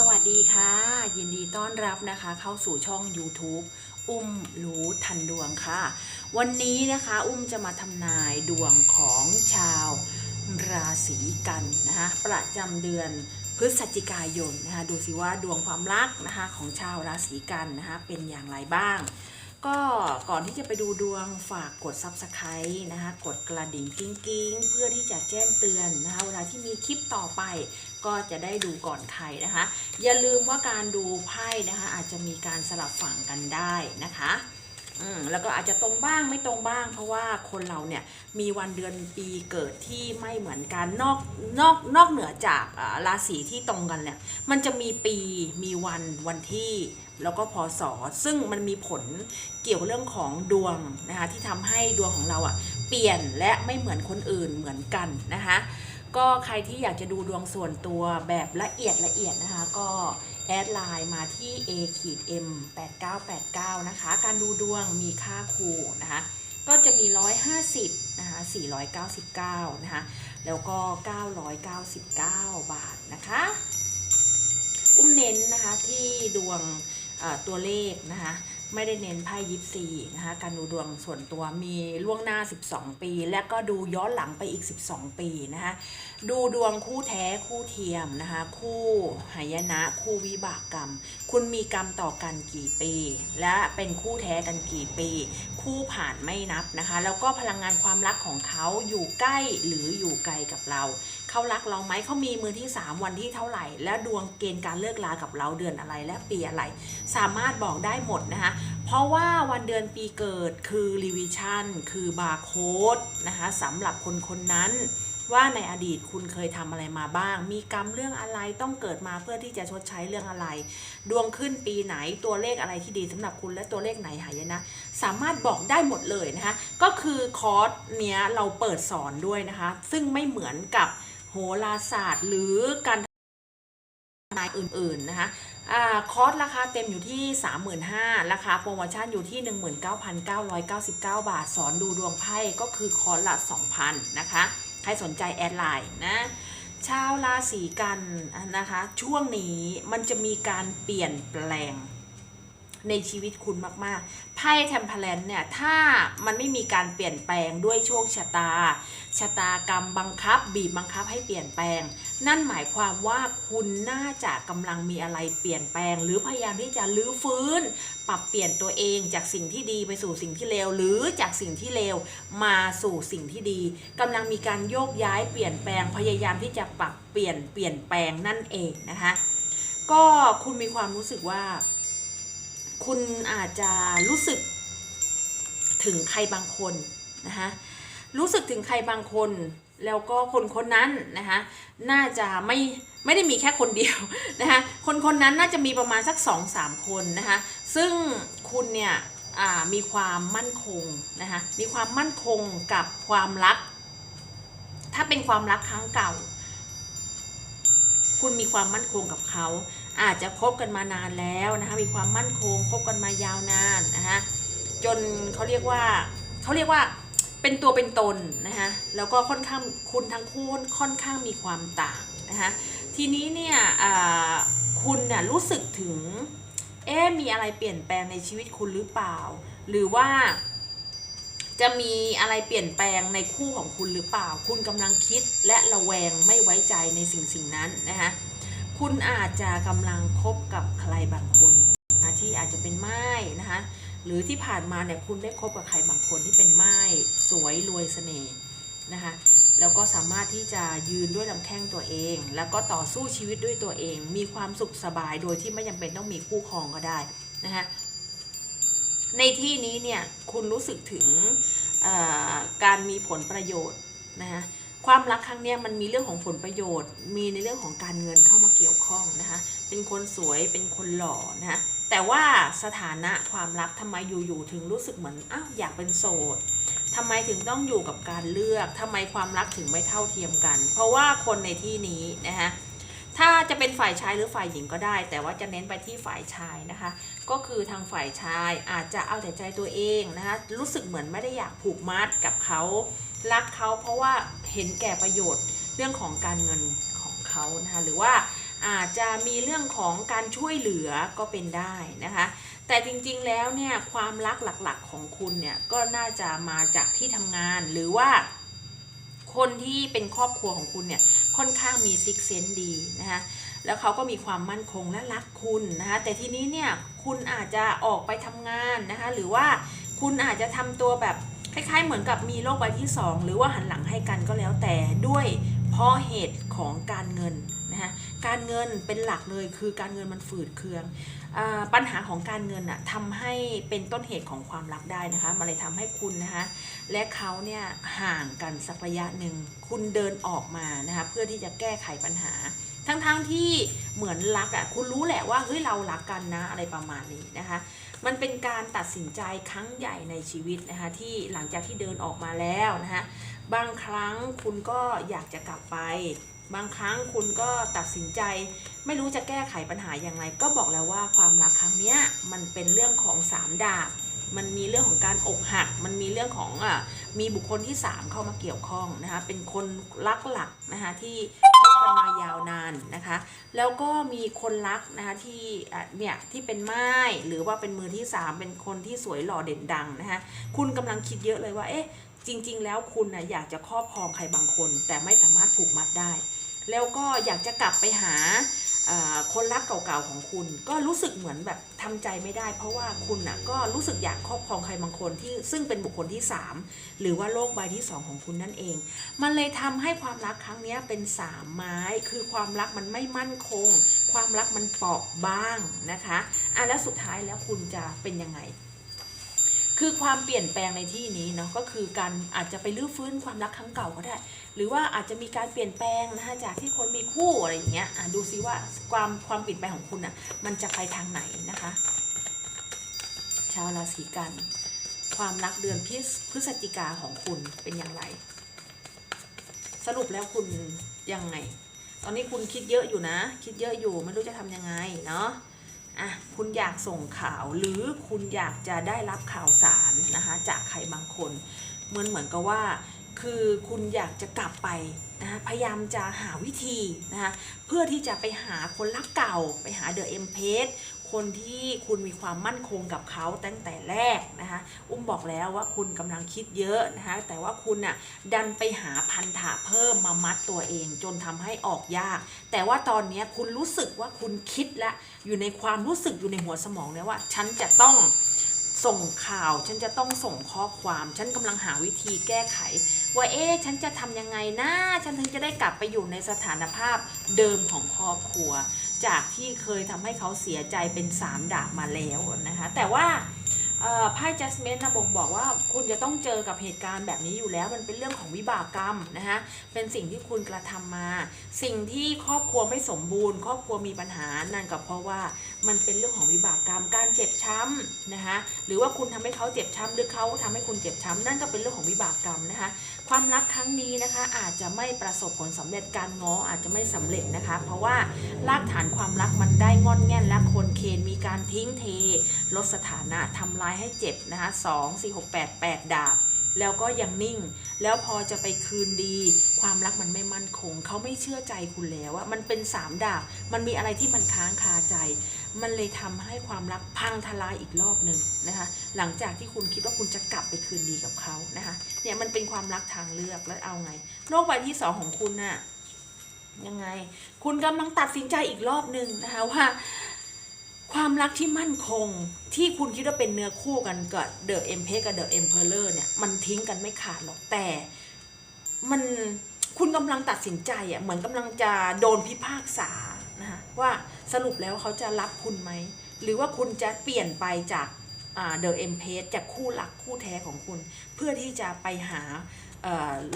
สวัสดีค่ะ ยินดีต้อนรับนะคะ เข้าสู่ช่อง YouTube อุ้มรู้ทันดวงค่ะ วันนี้นะคะอุ้มจะมาทำนายดวงของชาวราศีกันนะคะประจำเดือนพฤศจิกายนนะคะดูสิว่าดวงความรักนะคะของชาวราศีกันนะคะเป็นอย่างไรบ้าง ก็ก่อนที่จะไปดูดวงฝากกด Subscribe นะคะกดกระดิ่งกิ้งกิ้งเพื่อที่จะแจ้งเตือนนะคะเวลาที่มีคลิปต่อไป ก็จะได้ดูก่อนใครนะคะ อย่าลืมว่าการดูไพ่นะคะอาจจะมีการสลับฝั่งกันได้นะคะอืมแล้วก็อาจจะตรงบ้างไม่ตรงบ้าง เพราะว่าคนเราเนี่ยมีวันเดือนปีเกิดที่ไม่เหมือนกันนอกนอกนอกเหนือจากราศีที่ตรงกันเนี่ยมันจะมีปีมีวันวันที่ แล้วก็พศซึ่งมันมีผลเกี่ยวกับเรื่องของดวงนะคะที่ทำให้ดวงของเราอะ่ะเปลี่ยนและไม่เหมือนคนอื่นเหมือนกันนะคะก็ใครที่อยากจะดูดวงส่วนตัวแบบละเอียดละเอียดนะคะ ก็แอดไลน์มาที่ a ขีด m 8989นะคะ การดูดวงมีค่าครูนะคะ ก็จะมี 150นะคะ499นะคะ แล้วก็ 999 บาทนะคะ อุ้มเน้นนะคะที่ ตัวเลขนะคะไม่ได้เน้นไพ่ยิปซีนะคะการดูดวงส่วนตัวมีล่วงหน้า 12 ปี และก็ดูย้อนหลังไปอีก 12 ปีนะคะดูดวงคู่แท้คู่เทียมนะคะคู่หายนะคู่วิบากกรรม คุณมีกรรมต่อกันกี่ปี และเป็นคู่แท้กันกี่ปี คู่ผ่านไม่นับนะคะแล้วก็พลังงานความรักของเขาอยู่ใกล้หรืออยู่ไกลกับเรา เขารักเราไหมเขามีมือที่ 3 วันที่เท่าไหร่ และดวงเกณฑ์การเลิกลากับเราเดือนอะไรและปีอะไร สามารถบอกได้หมดนะคะเพราะว่าวันเดือนปีเกิดคือรีวิชั่นคือบาร์โค้ดนะคะสำหรับคนคนนั้นว่าในอดีตคุณเคยทำอะไรมาบ้าง มีกรรมเรื่องอะไรต้องเกิดมาเพื่อที่จะชดใช้เรื่องอะไร ดวงขึ้นปีไหนตัวเลขอะไรที่ดีสำหรับคุณและตัวเลขไหนหายนะ สามารถบอกได้หมดเลยนะคะ ก็คือคอร์สเนี้ยเราเปิดสอนด้วยนะคะ ซึ่งไม่เหมือนกับ หราศาสตร์ หรือการทำนายอื่น ๆ นะคะอ่าคอร์สราคาเต็มอยู่ที่ 35,000ราคาโปรโมชั่นอยู่ที่ 19,999 บาท สอนดูดวงไพ่ก็คือคอร์สละ 2,000 นะคะ ใครสนใจแอดไลน์นะชาวราศีกันนะคะ ช่วงนี้มันจะมีการเปลี่ยนแปลง ในชีวิตคุณมากๆ ไพ่เทมเพลนเนี่ย ถ้ามันไม่มีการเปลี่ยนแปลงด้วยโชคชะตา ชะตากรรมบังคับ บีบบังคับให้เปลี่ยนแปลง นั่นหมายความว่าคุณน่าจะกำลังมีอะไรเปลี่ยนแปลง หรือพยายามที่จะลื้อฟื้น ปรับเปลี่ยนตัวเองจากสิ่งที่ดีไปสู่สิ่งที่เลวหรือจากสิ่งที่เลวมาสู่สิ่งที่ดีกำลังมีการโยกย้ายเปลี่ยนแปลงพยายามที่จะปรับเปลี่ยนเปลี่ยนแปลงนั่นเองนะคะก็คุณมีความรู้สึกว่า คุณอาจจะรู้สึกถึงใครบางคนนะคะรู้สึกถึงใครบางคน แล้วก็คนคนนั้นนะคะน่าจะไม่ไม่ได้มีแค่คนเดียวนะคะคนคนนั้นน่าจะมีประมาณสักสองสามคนนะคะซึ่งคุณเนี่ยมีความมั่นคงนะคะมีความมั่นคงกับความรัก ถ้าเป็นความรักครั้งเก่า คุณมีความมั่นคงกับเขา อาจจะคบกันมานานแล้วนะคะมีความมั่นคงคบกันมายาวนานนะคะจนเขาเรียกว่าเขาเรียกว่าเป็นตัวเป็นตนนะคะแล้วก็ค่อนข้างคุณทั้งคู่ค่อนข้างมีความต่างนะคะทีนี้เนี่ยคุณน่ะรู้สึกถึงเอ๊ะมีอะไรเปลี่ยนแปลงในชีวิตคุณหรือเปล่า หรือว่าจะมีอะไรเปลี่ยนแปลงในคู่ของคุณหรือเปล่า คุณกำลังคิดและระแวงไม่ไว้ใจในสิ่งสิ่งนั้นนะคะ คุณอาจจะกำลังคบกับใครบางคนนะที่อาจจะเป็นไม้นะคะหรือที่ผ่านมาเนี่ยคุณได้คบกับใครบางคนที่เป็นไม้สวยรวยเสน่ห์นะคะแล้วก็สามารถที่จะยืนด้วยลำแข้งตัวเอง แล้วก็ต่อสู้ชีวิตด้วยตัวเอง มีความสุขสบายโดยที่ไม่จำเป็นต้องมีคู่ครองก็ได้นะคะในที่นี้เนี่ยคุณรู้สึกถึงการมีผลประโยชน์นะคะ ความรักครั้งนี้มันมีเรื่องของผลประโยชน์ มีในเรื่องของการเงินเข้ามาเกี่ยวข้องนะคะเป็นคนสวยเป็นคนหล่อนะคะแต่ว่าสถานะความรักทำไมอยู่ๆถึงรู้สึกเหมือนอ้าวอยากเป็นโสดทำไมถึงต้องอยู่กับการเลือกทำไมความรักถึงไม่เท่าเทียมกัน เพราะว่าคนในที่นี้นะคะถ้าจะเป็นฝ่ายชายหรือฝ่ายหญิงก็ได้ แต่ว่าจะเน้นไปที่ฝ่ายชายนะคะ ก็คือทางฝ่ายชายอาจจะเอาแต่ใจตัวเองนะคะรู้สึกเหมือนไม่ได้อยากผูกมัดกับเขา รักเขาเพราะว่าเห็นแก่ประโยชน์เรื่องของการเงินของเขานะคะหรือว่าอาจจะมีเรื่องของการช่วยเหลือก็เป็นได้นะคะ แต่จริงๆแล้วเนี่ยความรักหลักๆของคุณเนี่ยก็น่าจะมาจากที่ทำงานหรือว่าคนที่เป็นครอบครัวของคุณเนี่ยค่อนข้างมีซิกเซนดีนะคะแล้วเขาก็มีความมั่นคงและรักคุณนะคะแต่ทีนี้เนี่ยคุณอาจจะออกไปทำงานนะคะหรือว่าคุณอาจจะทำตัวแบบ คล้ายๆ เหมือนกับมีโรคใบที่สองหรือว่าหันหลังให้กันก็แล้วแต่ด้วยเพราะเหตุของการเงินนะคะการเงินเป็นหลักเลยคือการเงินมันฝืดเคืองอปัญหาของการเงินอะทำให้เป็นต้นเหตุของความรักได้นะคะมันเลยทำให้คุณนะคะและเขาเนี่ยห่างกันสักระยะหนึ่งคุณเดินออกมานะคะเพื่อที่จะแก้ไขปัญหา ทั้งๆทที่เหมือนรักอะคุณรู้แหละว่าเฮ้ยเรารักกันนะอะไรประมาณนี้นะคะ มันเป็นการตัดสินใจครั้งใหญ่ในชีวิตนะคะที่หลังจากที่เดินออกมาแล้วนะคะบางครั้งคุณก็อยากจะกลับไป บางครั้งคุณก็ตัดสินใจ ไม่รู้จะแก้ไขปัญหาอย่างไร ก็บอกแล้วว่าความรักครั้งเนี้ยมันเป็นเรื่องของสามดาบมันมีเรื่องของการอกหัก มันมีเรื่องของอะมีบุคคลที่ 3 เข้ามาเกี่ยวข้องนะคะ เป็นคนรักหลักนะคะที่ กันมายาวนานนะคะ แล้วก็มีคนรักนะคะที่เนี่ยที่เป็นไม้หรือว่าเป็นมือที่ 3 เป็นคนที่สวยหล่อเด่นดังนะคะคุณกำลังคิดเยอะเลยว่าเอ๊ะจริง ๆ แล้วคุณนะอยากจะครอบครองใครบางคน แต่ไม่สามารถผูกมัดได้ แล้วก็อยากจะกลับไปหา คนรักเก่าๆของคุณก็รู้สึกเหมือนแบบทำใจไม่ได้ เพราะว่าคุณน่ะก็รู้สึกอยากครอบครองใครบางคนที่ซึ่งเป็นบุคคลที่ 3 หรือว่าโลกใบที่ 2 ของคุณนั่นเอง มันเลยทำให้ความรักครั้งนี้เป็นสามไม้ คือความรักมันไม่มั่นคง ความรักมันเปราะบ้างนะคะอะแล้วสุดท้ายแล้วคุณจะเป็นยังไง คือความเปลี่ยนแปลงในที่นี้เนาะก็คือการอาจจะไปรื้อฟื้นความรักครั้งเก่าก็ได้ หรือว่าอาจจะมีการเปลี่ยนแปลงนะคะจากที่คนมีคู่อะไรอย่างเงี้ยอะดูซิว่าความความเปลี่ยนแปลงของคุณอะมันจะไปทางไหนนะคะ ชาวราศีกัน ความรักเดือนพฤศพฤศจิกาของคุณเป็นอย่างไร สรุปแล้วคุณยังไง ตอนนี้คุณคิดเยอะอยู่นะ คิดเยอะอยู่ไม่รู้จะทำยังไงเนาะ อะคุณอยากส่งข่าวหรือคุณอยากจะได้รับข่าวสารนะคะจากใครบางคนเหมือนเหมือนกับว่า คือคุณอยากจะกลับไปนะคะพยายามจะหาวิธีนะคะเพื่อที่จะไปหาคนรักเก่าไปหาเดอะเอ็มเพส คนที่คุณมีความมั่นคงกับเขาตั้งแต่แรกนะคะอุ้มบอกแล้วว่าคุณกำลังคิดเยอะนะคะแต่ว่าคุณน่ะดันไปหาพันธะเพิ่มมามัดตัวเอง จนทำให้ออกยาก แต่ว่าตอนนี้คุณรู้สึกว่าคุณคิดและอยู่ในความรู้สึกอยู่ในหัวสมองเนี่ยว่า ฉันจะต้องส่งข่าวฉันจะต้องส่งข้อความ ฉันกำลังหาวิธีแก้ไข ว่าเอ๊ะฉันจะทำยังไงนะฉันถึงจะได้กลับไปอยู่ในสถานภาพเดิมของครอบครัว จากที่เคยทำให้เขาเสียใจเป็นสามดาบมาแล้วนะคะแต่ว่าไพ่จัสเมนนะบ่งบอกว่าคุณจะต้องเจอกับเหตุการณ์แบบนี้อยู่แล้วมันเป็นเรื่องของวิบากกรรมนะคะเป็นสิ่งที่คุณกระทำมา สิ่งที่ครอบครัวไม่สมบูรณ์ ครอบครัวมีปัญหานั่นก็เพราะว่า มันเป็นเรื่องของวิบากกรรมการเจ็บช้ำนะคะหรือว่าคุณทำให้เขาเจ็บช้ำหรือเขาทำให้คุณเจ็บช้ำนั่นก็เป็นเรื่องของวิบากกรรมนะคะความรักครั้งนี้นะคะอาจจะไม่ประสบผลสำเร็จการง้ออาจจะไม่สำเร็จนะคะ เพราะว่ารากฐานความรักมันได้งอนแง่นและคนเคนมีการทิ้งเท ลดสถานะทำร้ายให้เจ็บนะคะสองสี่หกแปดแปดดาบแล้วก็ยังนิ่ง แล้วพอจะไปคืนดี ความรักมันไม่มั่นคง เขาไม่เชื่อใจคุณแล้วว่ามันเป็นสามดาบ มันมีอะไรที่มันค้างคาใจ มันเลยทำให้ความรักพังทลายอีกรอบหนึ่งนะคะ หลังจากที่คุณคิดว่าคุณจะกลับไปคืนดีกับเขานะคะ เนี่ยมันเป็นความรักทางเลือกแล้วเอาไง โลกใบที่สองของคุณน่ะยังไง คุณกำลังตัดสินใจอีกรอบหนึ่งนะคะว่าความรักที่มั่นคงที่คุณคิดว่าเป็นเนื้อคู่กันกับเดอะเอ็มเพกับเดอะเอ็มเพลเลอร์เนี่ยมันทิ้งกันไม่ขาดหรอกแต่มันคุณกำลังตัดสินใจอะเหมือนกำลังจะโดนพิพากษานะคะว่า สรุปแล้วเขาจะรับคุณไหม หรือว่าคุณจะเปลี่ยนไปจากเดอะเอ็มเพจากคู่รักคู่แท้ของคุณ เพื่อที่จะไปหา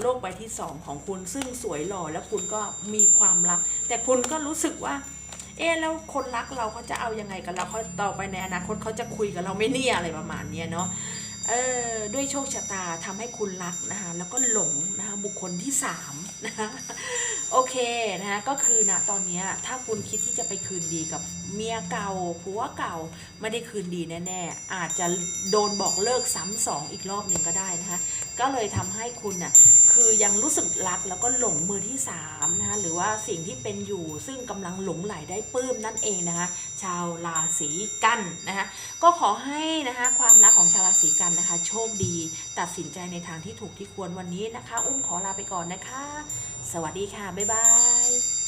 โลกใบที่สองของคุณ ซึ่งสวยหล่อแล้วคุณก็มีความรัก แต่คุณก็รู้สึกว่า เอ๊แล้วคนรักเราเขาจะเอายังไงกับเราเขาต่อไปในอนาคตเขาจะคุยกับเราไม่เนี่ยอะไรประมาณนี้เนาะเออด้วยโชคชะตาทำให้คุณรักนะคะแล้วก็หลงนะคะบุคคลที่สามนะคะ โอเคนะคะก็คือนะตอนนี้ถ้าคุณคิดที่จะไปคืนดีกับเมียเก่าผัวเก่าไม่ได้คืนดีแน่ๆอาจจะโดนบอกเลิกซ้ำสองอีกรอบหนึ่งก็ได้นะคะ ก็เลยทำให้คุณน่ะคือยังรู้สึกรักแล้วก็หลงมือที่สามนะคะหรือว่าสิ่งที่เป็นอยู่ซึ่งกำลังหลงไหลได้ปื้มนั่นเองนะคะชาวราศีกันนะคะก็ขอให้นะคะความรักของชาวราศีกันนะคะ โชคดีตัดสินใจในทางที่ถูกที่ควรวันนี้นะคะ อุ้มขอลาไปก่อนนะคะ สวัสดีค่ะ บ๊ายบาย